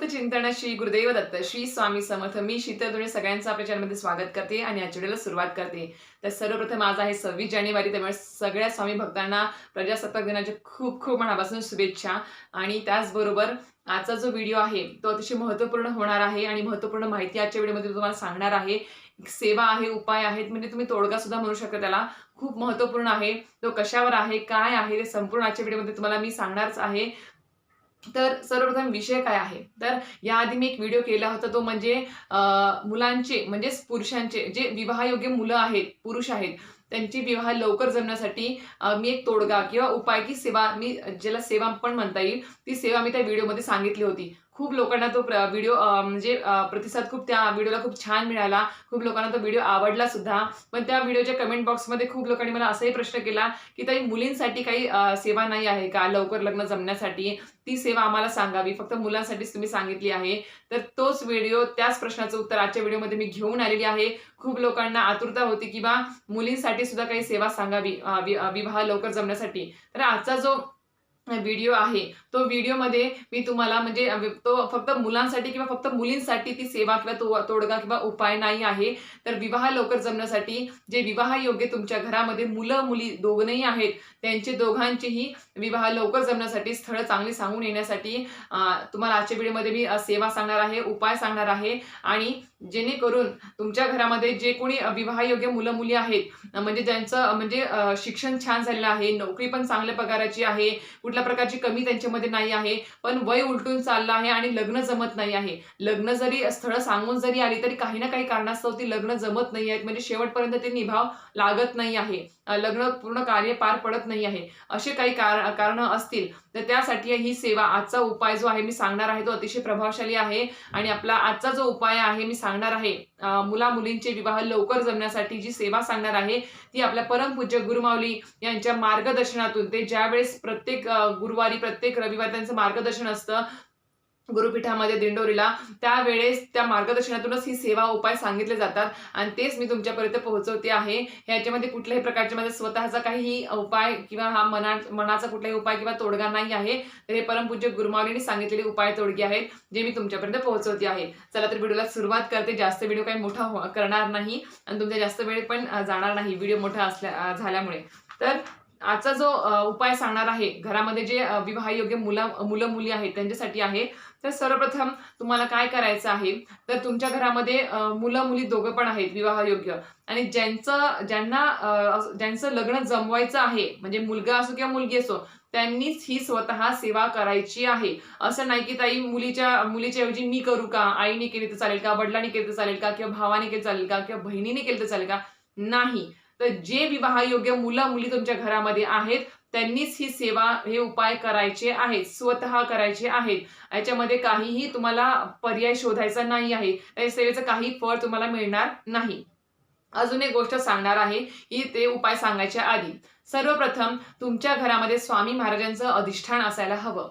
अवधूत चिंतन श्री गुरुदेव दत्त श्री स्वामी समर्थ. मी शीतल तुम्ही सगळ्यांचं आपल्या चॅनलमध्ये स्वागत करते आणि आजच्या व्हिडिओला सुरुवात करते. तर सर्वप्रथम आज आहे सव्वीस जानेवारी. त्यामुळे सगळ्या स्वामी भक्तांना प्रजासत्ताक दिनाच्या खूप खूप मनापासून शुभेच्छा. आणि त्याचबरोबर आजचा जो व्हिडिओ आहे तो अतिशय महत्त्वपूर्ण होणार आहे आणि महत्त्वपूर्ण माहिती आजच्या व्हिडिओमध्ये तुम्हाला सांगणार आहे. सेवा आहे उपाय आहेत म्हणजे तुम्ही तोडगा सुद्धा म्हणू शकता त्याला. खूप महत्त्वपूर्ण आहे. तो कशावर आहे काय आहे ते संपूर्ण आजच्या व्हिडिओमध्ये तुम्हाला मी सांगणारच आहे. तर सर्वप्रथम विषय काय आहे? तर याआधी मी एक व्हिडिओ केला होता तो म्हणजे मुलांचे म्हणजेच पुरुषांचे जे विवाहयोग्य मुलं आहेत पुरुष आहेत त्यांची विवाह लवकर जमण्यासाठी मी एक तोडगा किंवा उपाय की सेवा मी ज्याला सेवा पण म्हणता येईल ती सेवा मी त्या व्हिडिओमध्ये सांगितली होती. खूप लोकांना तो व्हिडिओ म्हणजे प्रतिसाद खूप त्या व्हिडिओला खूप छान मिळाला. खूप लोकांना तो व्हिडिओ आवडला सुद्धा. पण त्या व्हिडिओच्या कमेंट बॉक्समध्ये खूप लोकांनी मला असाही प्रश्न केला की ताई मुलींसाठी काही सेवा नाही आहे का? लवकर लग्न जमण्यासाठी. ती सेवा आम्हाला सांगावी. फक्त मुलांसाठीच तुम्ही सांगितली आहे. तर तोच व्हिडिओ त्याच प्रश्नाचं उत्तर आजच्या व्हिडिओमध्ये मी घेऊन आलेली आहे. खूप लोकांना आतुरता होती की बा मुलींसाठी सुद्धा काही सेवा सांगावी विवाह लवकर जमण्यासाठी. तर आजचा जो व्हिडिओ आहे. तो व्हिडिओमध्ये मी तुम्हाला म्हणजे तो फक्त मुलांसाठी किंवा फक्त मुलींसाठी ती सेवा किंवा तो तोडगा किंवा उपाय नाही आहे. तर विवाह लवकर जमण्यासाठी जे विवाह योग्य तुमच्या घरामध्ये मुलं मुली दोघंही आहेत त्यांचे दोघांचेही विवाह लवकर जमण्यासाठी स्थळं चांगली सांगून येण्यासाठी तुम्हाला आजच्या व्हिडिओमध्ये मी सेवा सांगणार आहे उपाय सांगणार आहे. आणि जेणेकरून तुमच्या घरामध्ये जे कोणी विवाहयोग्य मुलं मुली आहेत म्हणजे ज्यांचं म्हणजे शिक्षण छान झालेलं आहे नोकरी पण चांगल्या पगाराची आहे कुठल्या प्रकारची कमी त्यांच्यामध्ये नाही आहे पण वय उलटून चाललं आहे आणि लग्न जमत नाही आहे. लग्न जरी स्थळं सांगून जरी आली तरी काही ना काही कारणास्तव ती लग्न जमत नाही आहेत म्हणजे शेवटपर्यंत ते निभाव लागत नाही आहे. लग्न पूर्ण कार्य पार पडत नाही आहे. असे काही कार कारणं असतील तर त्यासाठी ही सेवा आजचा उपाय जो आहे मी सांगणार आहे तो अतिशय प्रभावशाली आहे. आणि आपला आजचा जो उपाय आहे मी सांगणार आहे मुला मुलींचे विवाह लवकर जमण्यासाठी जी सेवा सांगणार आहे ती आपल्या परमपूज्य गुरुमावली यांच्या मार्गदर्शनातून ते ज्यावेळेस प्रत्येक गुरुवारी प्रत्येक रविवारी त्यांचं मार्गदर्शन असतं गुरुपीठामध्ये दिंडोरीला त्यावेळेस त्या मार्गदर्शनातूनच ही सेवा उपाय सांगितले जातात. आणि तेच मी तुमच्यापर्यंत पोहोचवते आहे. ह्याच्यामध्ये कुठल्याही प्रकारचे माझा स्वतःचा काही उपाय किंवा हा मना मनाचा कुठलाही उपाय किंवा तोडगा नाही आहे. तर हे परमपूज्य गुरुमावलीने सांगितलेले उपाय तोडगे आहेत जे मी तुमच्यापर्यंत पोहोचवते आहे. चला तर व्हिडिओला सुरुवात करते. जास्त व्हिडिओ काही मोठा हो, करणार नाही आणि तुमच्या जास्त वेळ पण जाणार नाही. व्हिडिओ मोठा असल्या झाल्यामुळे. तर आजचा जो उपाय सांगणार आहे घरामध्ये जे विवाहयोग्य मुलं मुलं मुली आहेत त्यांच्यासाठी आहे तर सर्वप्रथम तुम्हाला काय करायचं आहे तर तुमच्या घरामध्ये मुलं मुली दोघं पण आहेत विवाहयोग्य. आणि ज्यांचं ज्यांना ज्यांचं लग्न जमवायचं आहे म्हणजे मुलगा असो किंवा मुलगी असो त्यांनीच ही स्वतः सेवा करायची आहे. असं नाही की ताई मुलीच्या मुलीच्या ऐवजी मी करू का? आईने केली तर चालेल का? वडिलांनी केलं तर चालेल का? किंवा भावाने केलं चालेल का? किंवा बहिणीने केलं तर चालेल का? नाही. तर जे विवाहयोग्य मुलं मुली तुमच्या घरामध्ये आहेत त्यांनीच ही सेवा हे उपाय करायचे आहेत स्वतः करायचे आहेत. याच्यामध्ये काहीही तुम्हाला पर्याय शोधायचा नाही आहे. त्या सेवेचं काही फळ तुम्हाला मिळणार नाही. अजून एक गोष्ट सांगणार आहे की ते उपाय सांगायच्या आधी. सर्वप्रथम तुमच्या घरामध्ये स्वामी महाराजांचं अधिष्ठान असायला हवं.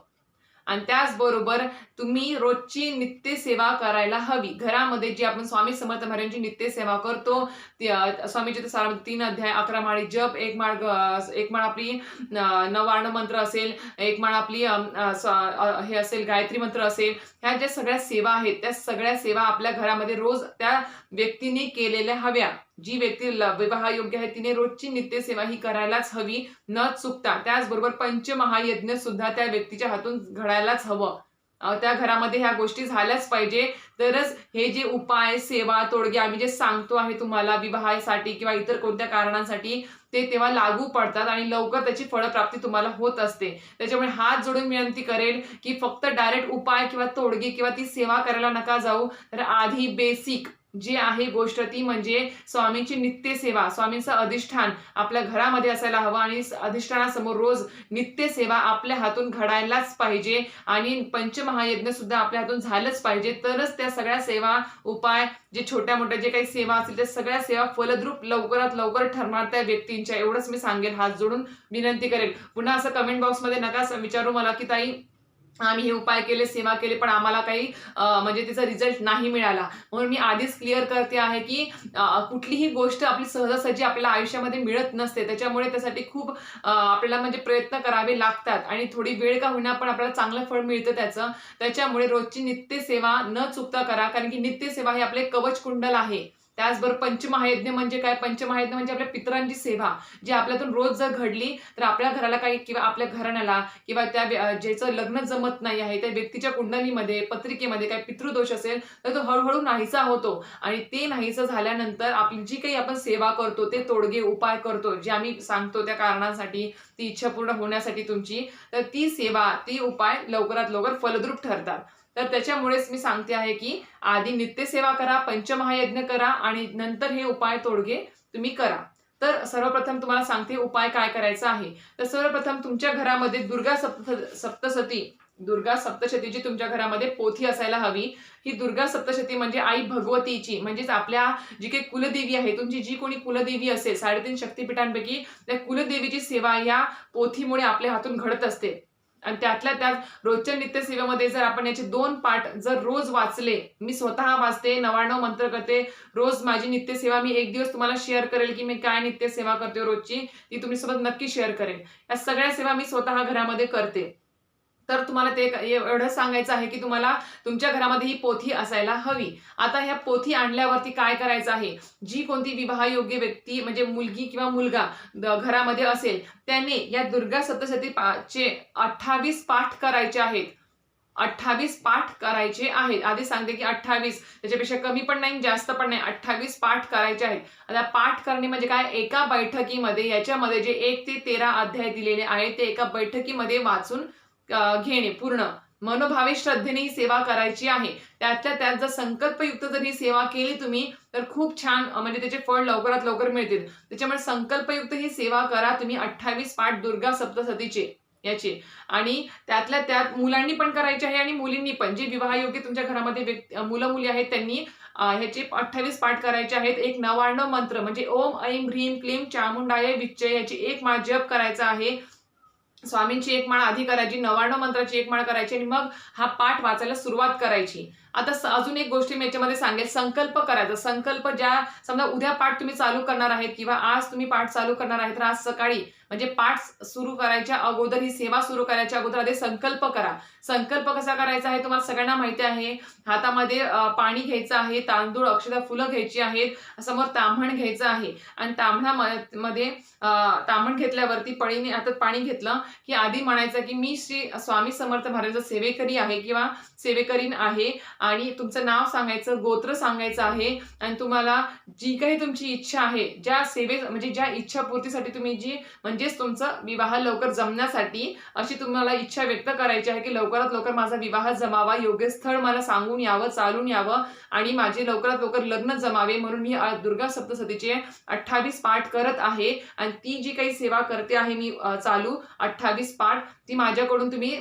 आणि त्याचबरोबर तुम्ही रोजची नित्य सेवा करायला हवी. घरामध्ये जी आपण स्वामी समर्थ महाराजांची नित्य सेवा करतो स्वामीचे तर सारा तीन अध्याय अकरा माळी जप एक माळ एक माळ आपली नवार्ण मंत्र असेल एक माळ आपली हे असेल गायत्री मंत्र असेल ह्या ज्या सगळ्या सेवा आहेत त्या सगळ्या सेवा आपल्या घरामध्ये रोज त्या व्यक्तीने केलेल्या हव्या. जी व्यक्ती विवाह योग्य आहे तिने रोजची नित्य सेवा ही करायलाच हवी न चुकता. त्याचबरोबर पंचमहायज्ञ सुद्धा त्या व्यक्तीच्या हातून घडायलाच हवं. त्या घरामध्ये ह्या गोष्टी झाल्याच पाहिजे. तरच हे जे उपाय सेवा तोडगे आम्ही जे सांगतो आहे तुम्हाला विवाहासाठी किंवा इतर कोणत्या कारणांसाठी ते तेव्हा लागू पडतात आणि लवकर त्याची फळप्राप्ती तुम्हाला होत असते. त्याच्यामुळे हात जोडून विनंती करेल की फक्त डायरेक्ट उपाय किंवा तोडगे किंवा ती सेवा करायला नका जाऊ. तर आधी बेसिक जी आहे गोष्ट ती म्हणजे स्वामींची नित्य सेवा स्वामींचं अधिष्ठान आपल्या घरामध्ये असायला हवं आणि अधिष्ठानासमोर रोज नित्य सेवा आपल्या हातून घडायलाच पाहिजे आणि पंचमहायज्ञ सुद्धा आपल्या हातून झालंच पाहिजे. तरच त्या सगळ्या सेवा उपाय जे छोट्या मोठ्या जे काही सेवा असतील त्या सगळ्या सेवा फलद्रूप लवकरात लवकर ठरणार त्या व्यक्तींच्या. एवढंच मी सांगेन हात जोडून विनंती करेल. पुन्हा असं कमेंट बॉक्समध्ये नका विचारू मला की ताई आम्ही हे उपाय केले सेवा केले पण आम्हाला काही म्हणजे त्याचा रिझल्ट नाही मिळाला. म्हणून मी आधीच क्लिअर करते आहे की कुठलीही गोष्ट आपली सहजासहजी आपल्या आयुष्यामध्ये मिळत नसते. त्याच्यामुळे त्यासाठी खूप आपल्याला म्हणजे प्रयत्न करावे लागतात. आणि थोडी वेळ का होईना पण आपल्याला चांगलं फळ मिळतं त्याचं. त्याच्यामुळे रोजची नित्यसेवा न चुकता करा कारण की नित्यसेवा हे आपले कवच कुंडल आहे. त्याचबरोबर पंचमहायज्ञ म्हणजे काय? पंचमहायज्ञ म्हणजे आपल्या पितरांची सेवा जी आपल्यातून रोज जर घडली तर आपल्या घराला काही किंवा आपल्या घराण्याला किंवा त्या ज्याचं लग्न जमत नाही आहे त्या व्यक्तीच्या कुंडलीमध्ये पत्रिकेमध्ये काही पितृदोष असेल तर तो हळूहळू नाहीसा होतो. आणि ते नाहीसं झाल्यानंतर आपली जी काही आपण सेवा करतो ते तोडगे उपाय करतो जे आम्ही सांगतो त्या कारणासाठी ती इच्छा पूर्ण होण्यासाठी तुमची तर ती सेवा ती उपाय लवकरात लवकर फलद्रूप ठरतात. तर त्याच्यामुळेच मी सांगते आहे की आधी नित्यसेवा करा पंचमहायज्ञ करा आणि नंतर हे उपाय तोडगे तुम्ही करा. तर सर्वप्रथम तुम्हाला सांगते उपाय काय करायचा आहे. तर सर्वप्रथम तुमच्या घरामध्ये दुर्गा सप्त सप्तसती दुर्गा सप्तशतीची तुमच्या घरामध्ये पोथी असायला हवी. ही दुर्गा सप्तशती म्हणजे आई भगवतीची म्हणजेच आपल्या जी काही कुलदेवी आहे तुमची जी कोणी कुलदेवी असेल साडेतीन शक्तिपीठांपैकी त्या कुलदेवीची सेवा या पोथीमुळे आपल्या हातून घडत असते. आणि त्यातल्या त्यात रोजच्या नित्यसेवेमध्ये जर आपण याचे दोन पाठ जर रोज वाचले मी स्वतः वाचते नवाण्णव मंत्र करते रोज माझी नित्यसेवा मी एक दिवस तुम्हाला शेअर करेल की मी काय नित्यसेवा करते रोजची ती तुम्ही सोबत नक्की शेअर करेन या सगळ्या सेवा मी स्वतः घरामध्ये करते. तर तुम्हाला ते एवढं सांगायचं आहे की तुम्हाला तुमच्या घरामध्ये ही पोथी असायला हवी. आता ह्या पोथी आणल्यावरती काय करायचं आहे? जी कोणती विवाहयोग्य व्यक्ती म्हणजे मुलगी किंवा मुलगा घरामध्ये असेल त्याने या दुर्गा सप्तशती पा- चे अठ्ठावीस पाठ करायचे आहेत. अठ्ठावीस पाठ करायचे आहेत. आधी सांगते की अठ्ठावीस त्याच्यापेक्षा कमी पण नाही जास्त पण नाही. अठ्ठावीस पाठ करायचे आहेत. आता पाठ करणे म्हणजे काय? एका बैठकीमध्ये याच्यामध्ये जे एक ते तेरा अध्याय दिलेले आहेत ते एका बैठकीमध्ये वाचून घेणे पूर्ण. मनोभावे श्रद्धेने ही सेवा करायची आहे. त्यातल्या त्यात जर संकल्पयुक्त जर ही सेवा केली तुम्ही तर खूप छान म्हणजे त्याचे फळ लवकरात लवकर मिळतील. त्याच्यामुळे संकल्पयुक्त ही सेवा करा तुम्ही अठ्ठावीस पाठ दुर्गा सप्तसतीचे याचे. आणि त्यातल्या त्यात मुलांनी पण करायचे आहे आणि मुलींनी पण. जे विवाहयोग्य तुमच्या घरामध्ये व्यक्ती मुलं मुली आहेत त्यांनी ह्याचे अठ्ठावीस पाठ करायचे आहेत. एक नवाण्णव मंत्र म्हणजे ओम ऐम ह्रीम क्लीम चामुंडाय विच्चय याची एक माळ जप करायचा आहे. स्वामींची एक माळ आधी करायची नव्याण्णव मंत्राची एक माळ करायची आणि मग हा पाठ वाचायला सुरुवात करायची. आता अजून एक गोष्टी मी याच्यामध्ये सांगेल संकल्प करायचा. संकल्प ज्या समजा उद्या पाठ तुम्ही चालू करणार आहेत किंवा आज तुम्ही पाठ चालू करणार आहेत तर आज सकाळी म्हणजे पाठ सुरू करायच्या अगोदर ही सेवा सुरू करायच्या अगोदर आधी संकल्प करा. संकल्प कसा करायचा आहे तुम्हाला सगळ्यांना माहिती आहे. हातामध्ये पाणी घ्यायचं आहे तांदूळ अक्षर फुलं घ्यायची आहेत समोर ताम्हण घ्यायचं आहे. आणि ताम्हणामध्ये अं, ताम्हण घेतल्यावरती पळीने हातात पाणी घेतलं की आधी म्हणायचं की मी श्री स्वामी समर्थ महाराजांचा सेवेकरी आहे किंवा सेवेकरीन आहे. आणि तुमचं नाव सांगायचं गोत्र सांगायचं आहे. आणि तुम्हाला जी काही तुमची इच्छा आहे ज्या सेवे म्हणजे ज्या इच्छा पूर्तीसाठी तुम्ही जी म्हणजे म्हणजेच तुमचं विवाह लवकर जमण्यासाठी अशी तुम्हाला इच्छा व्यक्त करायची आहे की लवकरात लवकर माझा विवाह जमावा योग्य स्थळ मला सांगून यावं चालून यावं आणि माझे लवकरात लवकर लग्न जमावे म्हणून मी दुर्गा सप्तसतीचे अठ्ठावीस पाठ करत आहे आणि ती जी काही सेवा करते आहे मी चालू अठ्ठावीस पाठ ती माझ्याकडून तुम्ही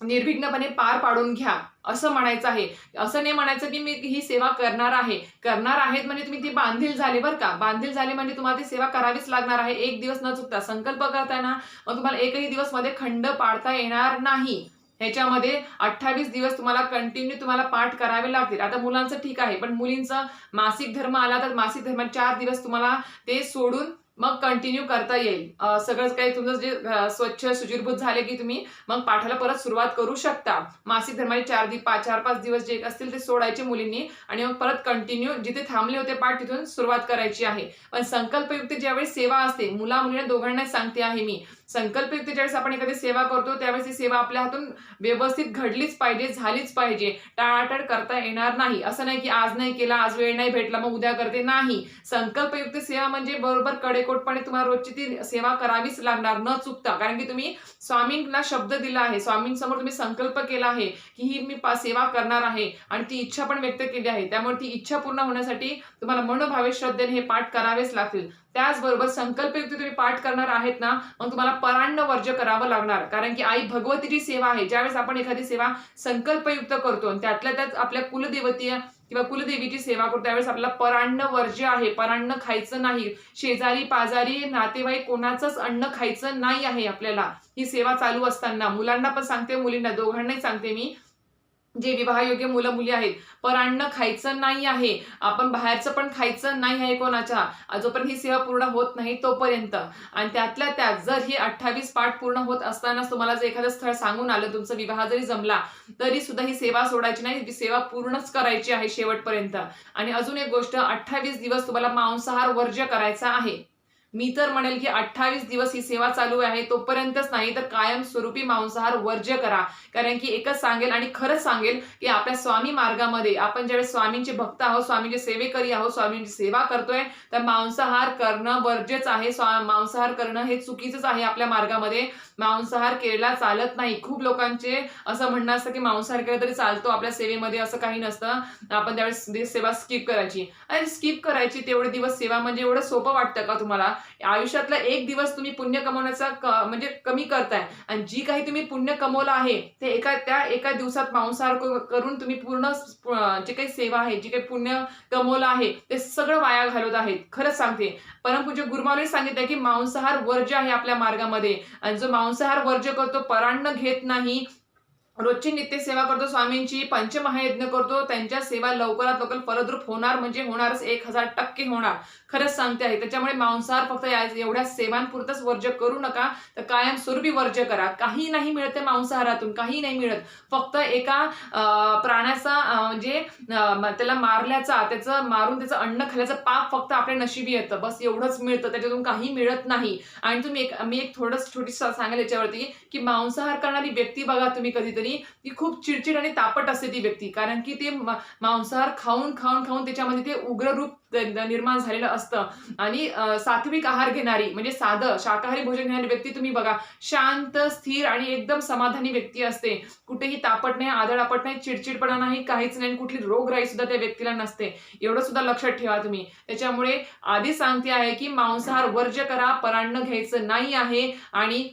निर्विघ्नपणे पार पाडून घ्या. असं म्हणायचं आहे. असं नाही म्हणायचं की मी ही सेवा करणार आहे. करणार आहेत म्हणजे तुम्ही ती बांधील झाले बरं का. बांधील झाले म्हणजे तुम्हाला ती सेवा करावीच लागणार आहे. एक दिवस न चुकता. संकल्प करताना मग तुम्हाला एकही दिवसमध्ये खंड पाडता येणार नाही. ह्याच्यामध्ये अठ्ठावीस दिवस तुम्हाला कंटिन्यू तुम्हाला पाठ करावे लागतील. आता मुलांचं ठीक आहे पण मुलींचं मासिक धर्म आला तर मासिक धर्म चार दिवस तुम्हाला ते सोडून मग कंटिन्यू करता येईल. सगळंच काही तुमचं जे स्वच्छ सुजीरभूत झाले की तुम्ही मग पाठाला परत सुरुवात करू शकता. मासिक धर्माचे चार दि पाच चार पाच दिवस जे असतील ते सोडायचे मुलींनी आणि मग परत कंटिन्यू जिथे थांबले होते पाठ तिथून सुरुवात करायची आहे. पण संकल्पयुक्त ज्यावेळी सेवा असते मुला मुलीने दोघांना सांगते आहे मी संकल्पयुक्त ज्यावेळेस आपण एखादी सेवा करतो त्यावेळेस ती सेवा आपल्या हातून व्यवस्थित घडलीच पाहिजे झालीच पाहिजे. टाळाटाळ करता येणार नाही. असं नाही की आज नाही केला आज वेळ नाही भेटला मग उद्या करते. नाही. संकल्पयुक्त सेवा म्हणजे बरोबर कडेकोटपणे तुम्हाला रोजची ती सेवा करावीच लागणार न चुकता. कारण की तुम्ही स्वामींना शब्द दिला आहे. स्वामींसमोर तुम्ही संकल्प केला आहे की ही मी सेवा करणार आहे आणि ती इच्छा पण व्यक्त केली आहे. त्यामुळे ती इच्छा पूर्ण होण्यासाठी तुम्हाला मनोभावे श्रद्धेने हे पाठ करावेच लागतील. त्याचबरोबर संकल्पयुक्त तुम्ही पाठ करणार आहेत ना मग तुम्हाला परान्न वर्ज करावं लागणार. कारण की आई भगवतीची सेवा आहे. ज्यावेळेस आपण एखादी सेवा संकल्पयुक्त करतो आणि त्यातल्या त्यात आपल्या कुलदेवतीय किंवा कुलदेवीची सेवा करतो त्यावेळेस आपल्याला परान्न वर्ज्य आहे. परान्न खायचं नाही. शेजारी पाजारी नातेवाईक कोणाचंच अन्न खायचं नाही आहे आपल्याला. ही सेवा चालू असताना. मुलांना पण सांगते मुलींना. दोघांनाही सांगते मी. जे विवाहयोग्य मुलं मुली आहेत परान्न खायचं नाही आहे. आपण बाहेरचं पण खायचं नाही आहे कोणाच्या. जोपर्यंत ही सेवा पूर्ण होत नाही तोपर्यंत. आणि त्यातल्या त्यात जर ही अठ्ठावीस पाठ पूर्ण होत असतानाच तुम्हाला जर एखादं स्थळ सांगून आलं तुमचा विवाह जरी जमला तरी सुद्धा ही सेवा सोडायची नाही. ही सेवा पूर्णच करायची आहे शेवटपर्यंत. आणि अजून एक गोष्ट अठ्ठावीस दिवस तुम्हाला मांसाहार वर्ज्य करायचा आहे. मी तर म्हणेल की अठ्ठावीस दिवस ही सेवा चालू आहे तोपर्यंतच नाही तर कायमस्वरूपी मांसाहार वर्ज्य करा. कारण की एकच सांगेल आणि खरंच सांगेल की आपल्या स्वामी मार्गामध्ये आपण ज्यावेळेस स्वामींचे भक्त आहोत स्वामींचे सेवेकरी आहोत स्वामींची सेवा करतोय तर मांसाहार करणं वर्ज्यच आहे स्वा- मांसाहार करणं हे चुकीचंच आहे आपल्या मार्गामध्ये. मांसाहार केला चालत नाही. खूप लोकांचे असं म्हणणं असतं की मांसाहार केला तरी चालतो आपल्या सेवेमध्ये असं काही नसतं. आपण त्यावेळेस सेवा स्किप करायची. आणि स्किप करायची तेवढे दिवस सेवा म्हणजे एवढं सोपं वाटतं का तुम्हाला? आयुष्यातला एक दिवस तुम्ही पुण्य कमवण्याचा म्हणजे कमी करताय. आणि जी काही तुम्ही पुण्य कमवलं आहे ते एका त्या एका दिवसात मांसाहार करून तुम्ही पूर्ण जे काही सेवा आहे जे काही पुण्य कमवलं आहे ते सगळं वाया घालवत आहेत. खरंच सांगते. परमपूज्य गुरुमाने सांगितलं की मांसाहार वर्ज्य आहे आपल्या मार्गामध्ये. आणि जो मांसाहार वर्ज्य करतो परान्न घेत नाही. रोजची नित्य सेवा करतो स्वामींची पंचमहायज्ञ करतो त्यांच्या सेवा लवकरात लवकर फलद्रूप होणार म्हणजे होणारच एक हजार टक्के होणार. खरंच सांगते आहे त्याच्यामुळे मांसाहार फक्त या एवढ्या सेवांपुरतच वर्ज्य करू नका तर कायमस्वरूपी वर्ज्य करा. काही नाही मिळत त्या मांसाहारातून काही नाही मिळत. फक्त एका प्राण्याचा म्हणजे त्याला मारल्याचा त्याचं मारून त्याचं अन्न खाल्याचं पाप फक्त आपल्या नशिबी येतं. बस एवढंच मिळतं त्याच्यातून काही मिळत नाही. आणि तुम्ही एक मी एक थोडंच छोटी सांगेल याच्यावरती की मांसाहार करणारी व्यक्ती बघा तुम्ही कधीतरी ती खूप चिडचिड आणि तापट असते ती व्यक्ती. कारण की ते मांसाहार खाऊन खाऊन खाऊन त्याच्यामध्ये ते उग्र रूप निर्माण झालेलं असतं. आणि सात्विक आहार घेणारी म्हणजे साधं शाकाहारी भोजन घेणारी व्यक्ती तुम्ही बघा. शांत स्थिर आणि एकदम समाधानी व्यक्ती असते. कुठेही तापट नाही आदळापट नाही चिडचिडपणा नाही काहीच नाही कुठली रोगराई सुद्धा त्या व्यक्तीला नसते. एवढं सुद्धा लक्षात ठेवा तुम्ही. त्याच्यामुळे आधी सांगते आहे की मांसाहार वर्ज्य करा परान्न घ्यायचं नाही आहे आणि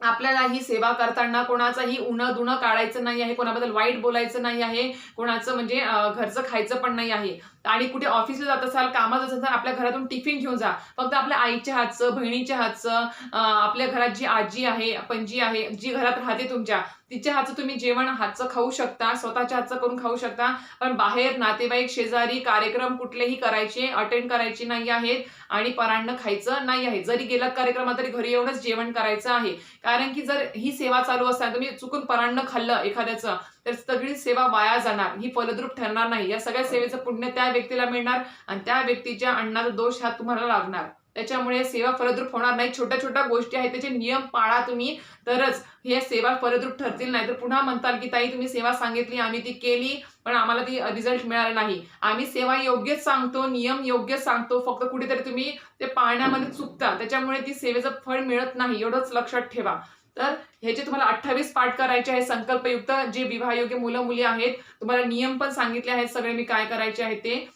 आपल्याला ही सेवा करताना कोणाचाही उणं दुणं काढायचं नाही आहे कोणाबद्दल वाईट बोलायचं नाही आहे कोणाचं म्हणजे घरचं खायचं पण नाही आहे. आणि कुठे ऑफिसला जात असाल कामात जात असाल आपल्या घरातून टिफिन घेऊन जा. फक्त आपल्या आईच्या हातचं बहिणीच्या हातचं आपल्या घरात जी आजी आहे पणजी आहे जी घरात राहते तुमच्या तिच्या हातचं तुम्ही जेवण हातचं खाऊ शकता स्वतःच्या हातचं करून खाऊ शकता. पण बाहेर नातेवाईक शेजारी कार्यक्रम कुठलेही करायचे अटेंड करायचे नाही आहेत आणि परान्न खायचं नाही आहे. जरी गेलात कार्यक्रमात तरी घरी येऊनच जेवण करायचं आहे. कारण की जर ही सेवा चालू असताना तुम्ही चुकून परान्न खाल्लं एखाद्याचं तर सगळी सेवा वाया जाणार. ही फलद्रूप ठरणार नाही. या सगळ्या सेवेचं पुण्य त्या व्यक्तीला मिळणार आणि त्या व्यक्तीच्या अण्णाचा दोष हा तुम्हाला लागणार. त्याच्यामुळे सेवा फलद्रूप होणार नाही. छोट्या छोट्या गोष्टी आहेत. त्याचे नियम पाळा तुम्ही. तरच हे सेवा फलद्रूप ठरतील. नाही तर पुन्हा म्हणताल की ताई तुम्ही सेवा सांगितली आम्ही ती केली पण आम्हाला ती रिझल्ट मिळाला नाही. आम्ही सेवा योग्यच सांगतो नियम योग्यच सांगतो. फक्त कुठेतरी तुम्ही ते पाळण्यामध्ये चुकता. त्याच्यामुळे ती सेवेचं फळ मिळत नाही. एवढंच लक्षात ठेवा. तर ह्याचे तुम्हाला अठ्ठावीस पाठ करायचे आहे संकल्पयुक्त जे विवाहयोग्य मुलं मुली आहेत तुम्हाला नियम पण सांगितले आहेत सगळे मी काय करायचे आहे ते.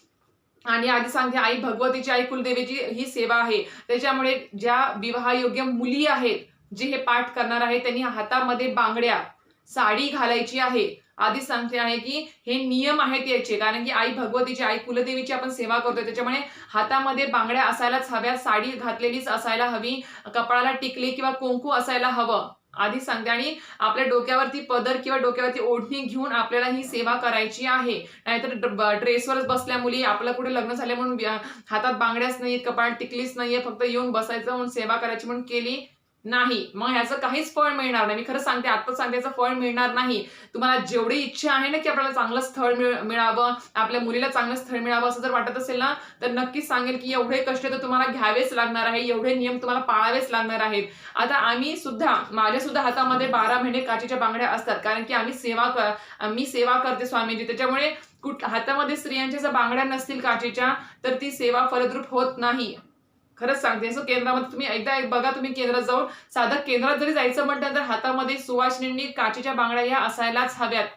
आणि आधी सांगते आई भगवतीची आई कुलदेवीची ही सेवा आहे. त्याच्यामुळे ज्या विवाहयोग्य मुली आहेत जे हे पाठ करणार आहेत त्यांनी हातामध्ये बांगड्या साडी घालायची आहे. आधीच सांगते आहे की हे नियम आहेत याचे. कारण की आई भगवतीची आई कुलदेवीची आपण सेवा करतोय. त्याच्यामुळे हातामध्ये बांगड्या असायलाच हव्या साडी घातलेलीच असायला हवी कपाळाला टिकली किंवा कुंकू असायला हवं. आधी सांगते. आणि आपल्या डोक्यावरती पदर किंवा डोक्यावरती ओढणी घेऊन आपल्याला ही सेवा करायची आहे. नाहीतर ड्रेसवरच बसल्या मुली आपलं कुठे लग्न झाले म्हणून हातात बांगड्याच नाहीत कपाळ टिकलीच नाहीये फक्त येऊन बसायचं म्हणून सेवा करायची म्हणून केली. नाही. मग ह्याचं काहीच फळ मिळणार नाही. मी खरं सांगते आता सांगते याचं फळ मिळणार नाही. तुम्हाला जेवढी इच्छा आहे ना की आपल्याला चांगलं स्थळ मिळावं आपल्या मुलीला चांगलं स्थळ मिळावं असं जर वाटत असेल ना तर नक्कीच सांगेल की एवढे कष्ट तर तुम्हाला घ्यावेच लागणार आहे. एवढे नियम तुम्हाला पाळावेच लागणार आहेत. आता आम्ही सुद्धा माझ्या सुद्धा हातामध्ये बारा महिने काचेच्या बांगड्या असतात. कारण की आम्ही सेवा कर मी सेवा करते स्वामीजी. त्याच्यामुळे कुठ हातामध्ये स्त्रियांच्या जर बांगड्या नसतील काचेच्या तर ती सेवा फलद्रूप होत नाही. खरंच सांगते. असं केंद्रामध्ये तुम्ही एकदा एक बघा तुम्ही केंद्रात जाऊन साधं केंद्रात जरी जायचं म्हटलं तर हातामध्ये सुवासिनींनी काचेच्या बांगड्या ह्या असायलाच हव्यात.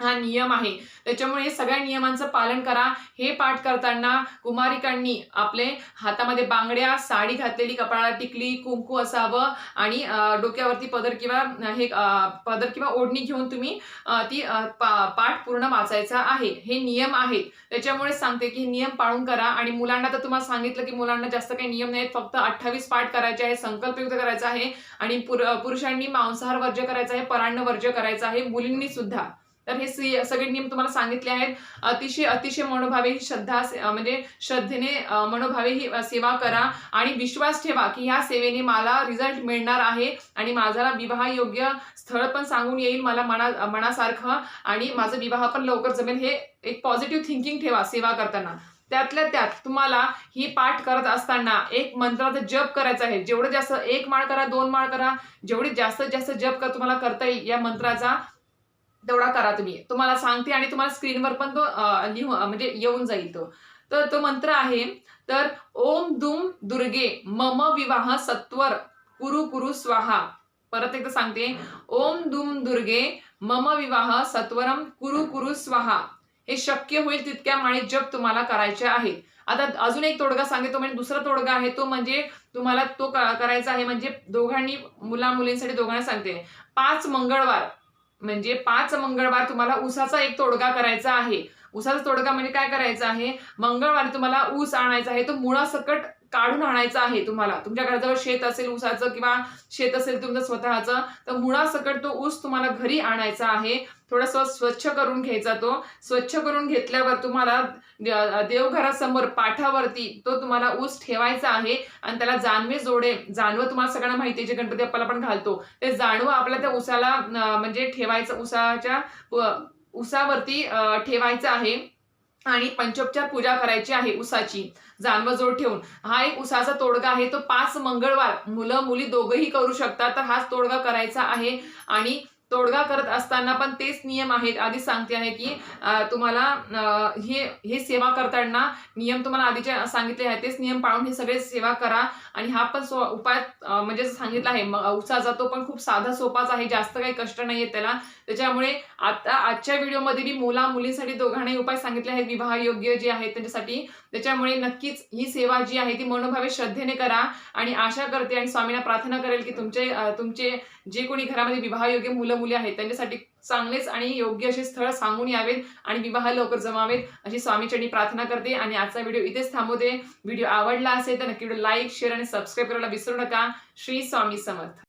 हा नियम आहे. त्याच्यामुळे हे सगळ्या नियमांचं पालन करा. हे पाठ करताना कुमारिकांनी आपले हातामध्ये बांगड्या साडी घातलेली कपाळाला टिकली कुंकू असावं आणि डोक्यावरती पदर किंवा हे पदर किंवा ओढणी घेऊन तुम्ही ती पाठ पूर्ण वाचायचा आहे. हे नियम आहेत. त्याच्यामुळे सांगते की नियम पाळून करा आणि मुलांना तर तुम्हाला सांगितलं की मुलांना जास्त काही नियम नाहीत. फक्त अठ्ठावीस पाठ करायचे आहे संकल्पयुक्त करायचा आहे आणि पुर- पुरुषांनी मांसाहार वर्ज्य करायचा आहे परान्न वर्ज्य करायचं आहे मुलींनी सुद्धा. तर हे सी- सगळे नियम तुम्हाला सांगितले आहेत. अतिशय अतिशय मनोभावे ही श्रद्धा म्हणजे श्रद्धेने मनोभावे ही सेवा करा आणि विश्वास ठेवा की ह्या सेवेने मला रिझल्ट मिळणार आहे आणि माझा विवाह योग्य स्थळ पण सांगून येईल मला मना मनासारखं आणि माझं विवाह पण लवकर जमेल. हे एक पॉझिटिव्ह थिंकिंग ठेवा सेवा करताना. त्यातल्या त्यात तुम्हाला ही पाठ करत असताना एक मंत्राचा जप करायचा आहे. जेवढं जास्त एक माळ करा दोन माळ करा जेवढी जास्तीत जास्त जप कर तुम्हाला करता येईल या मंत्राचा तेवढा करा तुम्ही. तुम्हाला सांगते आणि तुम्हाला स्क्रीनवर पण तो लिहू म्हणजे येऊन जाईल तो. तर तो मंत्र आहे तर ओम दुम दुर्गे मम विवाह सत्वर कुरु कुरु स्वाहा. परत एकदा सांगते. ओम दुम दुर्गे मम विवाह सत्वरम कुरु कुरु स्वाहा. हे शक्य होईल तितक्या माळी जप तुम्हाला करायचे आहेत आता अजून एक तोडगा सांगितलं म्हणजे दुसरा तोडगा आहे तो म्हणजे तुम्हाला तो करायचा आहे म्हणजे दोघांनी मुला मुलींसाठी दोघांना सांगते. पाच मंगळवार. म्हणजे पाच मंगळवार तुम्हाला ऊसाचा एक तोडगा करायचा आहे. उसाचा तोडगा म्हणजे काय करायचा आहे? मंगळवारी तुम्हाला ऊस आणायचा आहे. तो मुळासकट काढून आणायचं आहे तुम्हाला. तुमच्या घराजवळ शेत असेल ऊसाचं किंवा शेत असेल तुमचं स्वतःचं तर मुळासकट तो ऊस तुम्हाला घरी आणायचा आहे. थोडासा स्वच्छ करून घ्यायचा तो. स्वच्छ करून घेतल्यावर तुम्हाला देवघरासमोर पाठावरती तो तुम्हाला ऊस ठेवायचा आहे आणि त्याला जानवे जोडे जानवं तुम्हाला सगळ्यांना माहिती आहे जे गणपती बाप्पाला पण घालतो. ते जानवं आपल्या त्या उसाला म्हणजे ठेवायचं उसाच्या उसावरती ठेवायचं आहे. आणि पंचोपचार पूजा करायची आहे उसाची. जानवजोड ठेवून. हा एक उसाचा तोडगा आहे. तो पाच मंगळवार मुलं मुली दोघंही करू शकतात. तर हाच तोडगा करायचा आहे. आणि तोडगा करत असताना पण तेच नियम आहेत. आधी सांगते आहे की तुम्हाला हे हे सेवा करताना नियम तुम्हाला आधीचे सांगितले आहेत. तेच नियम पाळून हे सगळे सेवा करा. आणि हा पण सो उपाय म्हणजे सांगितला आहे मग उसाचा तो पण खूप साधा सोपाच आहे जास्त काही कष्ट नाही आहेत त्याला. त्याच्यामुळे आता आजच्या व्हिडिओमध्ये मी मुला मुलींसाठी दोघांनाही उपाय सांगितले आहेत विवाह योग्य जे आहेत त्यांच्यासाठी. त्याच्यामुळे नक्कीच ही सेवा जी आहे ती मनोभावे श्रद्धेने करा आणि आशा करते आणि स्वामींना प्रार्थना करेल की तुमचे तुमचे जे कोणी घरामध्ये विवाह योग्य मुलं मुली आहेत त्यांच्यासाठी चांगलेच आणि योग्य असे स्थळ सांगून यावेत आणि विवाह लवकर जमावेत अशी स्वामीचरणी प्रार्थना करते. आणि आजचा व्हिडिओ इथेच थांबवते. व्हिडिओ आवडला असेल तर नक्की लाईक शेअर आणि सबस्क्राईब करायला विसरू नका. श्री स्वामी समर्थ.